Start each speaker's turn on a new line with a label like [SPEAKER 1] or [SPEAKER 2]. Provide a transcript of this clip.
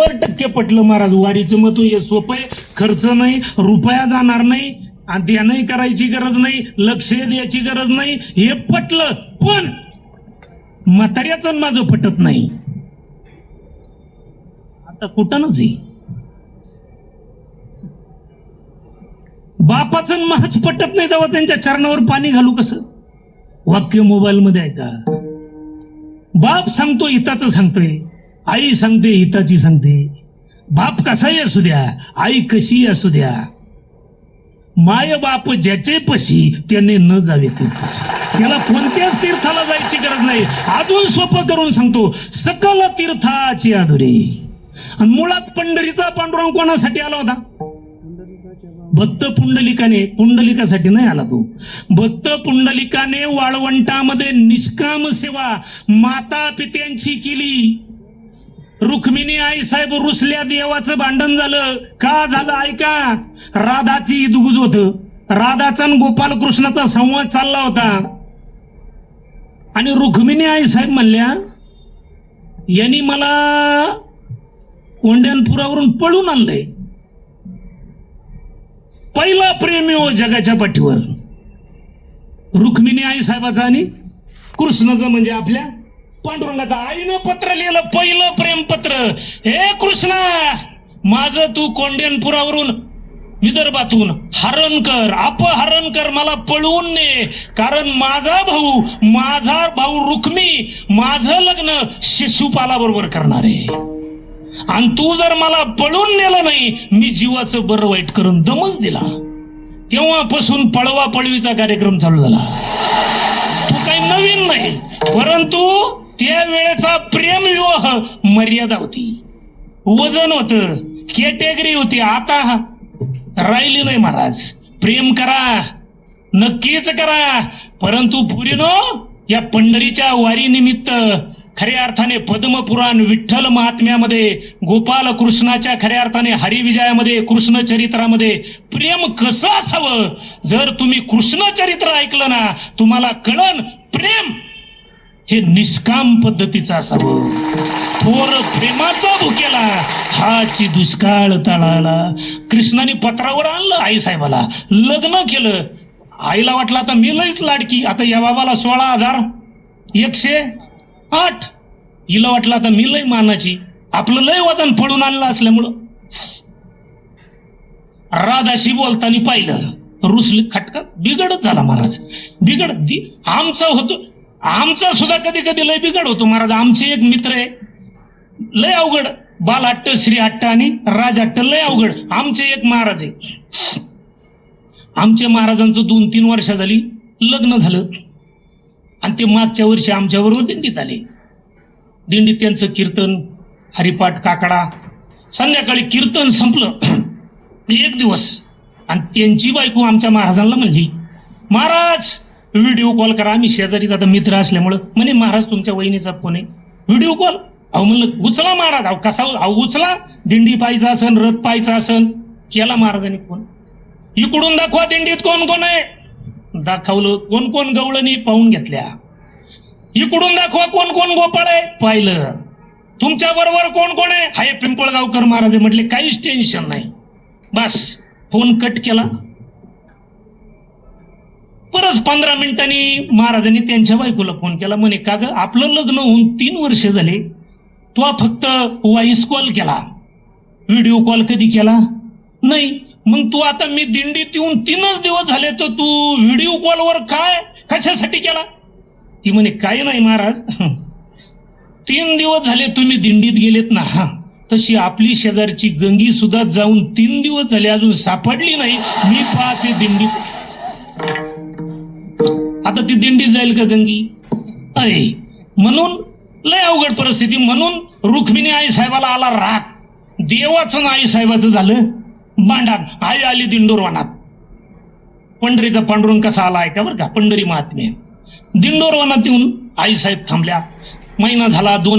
[SPEAKER 1] शंभर टक्के पटलं महाराज. वारीचं मत हे सोपं आहे. खर्च नाही रुपया जाणार नाही ध्यानही करायची गरज नाही लक्ष द्यायची गरज नाही. हे पटलं पण म्हाताऱ्याचं माझं पटत नाही. आता कुठनच आहे बापाचं महाच पटत नाही तेव्हा त्यांच्या चरणावर पाणी घालू कसं? वाक्य मोबाईल मध्ये आहे का? बाप सांगतो हिताचं सांगतोय. आई सांगते हिताची सांगते. बाप कसाही असू द्या आई कशी असू द्या. माय बाप ज्याचे पशी त्याने न जावे तीर्थाशी त्याला कोणत्याच तीर्थाला जायची गरज नाही. अजून सोपं करून सांगतो सकल तीर्थाची आधुरी आणि मुळात पंढरीचा पांडुरंग कोणासाठी आला होता? भक्त पुंडलिकाने पुंडलिकासाठी नाही आला तो. भक्त पुंडलिकाने वाळवंटामध्ये निष्काम सेवा माता पित्यांची केली. रुक्मिणी आई साहेब रुसल्या देवाचं भांडण झालं. का झालं ऐका. राधाची इदुगुज होत. राधाचा आणि गोपाल कृष्णाचा संवाद चालला होता. आणि रुक्मिणी आई साहेब म्हणल्या यांनी मला कोंड्यानपुरावरून पळून आणलंय. पहिला प्रेम हो जगाच्या पाठीवर. रुक्मिणी आई साहेबाचा आणि कृष्णाचा म्हणजे आपल्या पांडुरंगाचा. आईनं पत्र लिहिलं पहिलं प्रेम. हे कृष्णा माझं तू कोंडेनपुरावरून विदर्भातून हरण कर अपहरण कर मला पळवून ने. कारण माझा भाऊ माझा भाऊ रुक्मी माझं लग्न शिशुपाला बरोबर करणार आहे. आणि तू जर मला पळून नेलं नाही मी जीवाचं बरं वाईट करून दमच दिला. तेव्हापासून पळवा पळवीचा कार्यक्रम चालू झाला. तू काही नवीन नाही परंतु त्या वेळेचा प्रेम विवाह मर्यादा होती. वजन होत कॅटेगरी होती. आता राहिली नाही महाराज. प्रेम करा नक्कीच करा. परंतु पुरीनो या पंढरीच्या वारीनिमित्त खऱ्या अर्थाने पद्मपुराण विठ्ठल महात्म्यामध्ये गोपाल कृष्णाच्या खऱ्या अर्थाने हरिविजयामध्ये कृष्ण चरित्रामध्ये प्रेम कसं असावं? जर तुम्ही कृष्ण चरित्र ऐकलं ना तुम्हाला कळन प्रेम हे निष्काम पद्धतीचं असावं. थोर प्रेमाचा भुकेला हाची दुष्काळ तळाला. कृष्णाने पत्रावर आणलं आई साहेबाला लग्न केलं. आईला वाटलं आता मी लईच लाडकी. आता या बाबाला सोळा हजार. एकशे आठ. हिला वाटलं आता मी लय मानाची. आपलं लय वजन पडून आणलं असल्यामुळं. राधाशी बोलताना पाहिलं. रुसली खटका. बिघडत झाला महाराज बिघड आमचा होतो. आमचा सुद्धा कधी कधी लय बिघड होतो. महाराज आमचे एक मित्र आहे. लय अवघड. बाल हट्ट श्री हट्ट आणि राज हट्ट लय अवघड. आमचे एक महाराज आहे. आमच्या महाराजांचं दोन तीन वर्ष झाली लग्न झालं. आणि ते मागच्या वर्षी आमच्याबरोबर दिंडीत आले. दिंडीत त्यांचं कीर्तन हरिपाठ काकडा. संध्याकाळी कीर्तन संपलं. एक दिवस. आणि त्यांची बायको आमच्या महाराजांना म्हणली महाराज व्हिडिओ कॉल करा. आम्ही शेजारी दादा मित्र असल्यामुळं. म्हणे महाराज तुमच्या वहिनीचा फोन आहे. Video call? अहो म्हणलं उचला महाराज. अहो कसा हो- अहो उचला. दिंडी पाहायचा असन रथ पाहायचा असन. केला महाराजांनी फोन. इकडून दाखवा दिंडीत कोण कोण आहे. दाखवलं कोण कोण गवळणी पाहून घेतल्या. इकडून दाखवा कोण कोण गोपाळ आहे. पाहिलं. तुमच्या बरोबर कोण कोण आहे? हाय पिंपळगावकर महाराज म्हटले काहीच टेन्शन नाही. बस फोन कट केला. परत पंधरा मिनिटांनी महाराजांनी त्यांच्या बायकोला फोन केला म्हणे का ग आपलं लग्न होऊन तीन वर्ष झाले. तू फक्त व्हॉइस कॉल केला. व्हिडिओ कॉल कधी केला? नाही. मग तू आता मी दिंडीत येऊन तीनच दिवस झाले तर तू व्हिडिओ कॉलवर काय? कशासाठी केला? ती म्हणे काही नाही महाराज. तीन दिवस झाले तुम्ही दिंडीत गेलेत ना. हा तशी आपली शेजारची गंगी सुद्धा जाऊन तीन दिवस झाले अजून सापडली नाही. मी पाहते दिंडीत आता ती दिंडी जाईल का गंगी? अय म्हणून लय अवघड परिस्थिती. म्हणून रुक्मिणी आई साहेबाला आला राग. देवाचं ना आई साहेबाचं झालं भांडण. आई आली दिंडोरवानात. पंढरीचा पांडुरंग कसा आला आहे का बरं का? पंढरी महात्म्य. दिंडोरवनात येऊन आई साहेब थांबल्या. महिना झाला दोन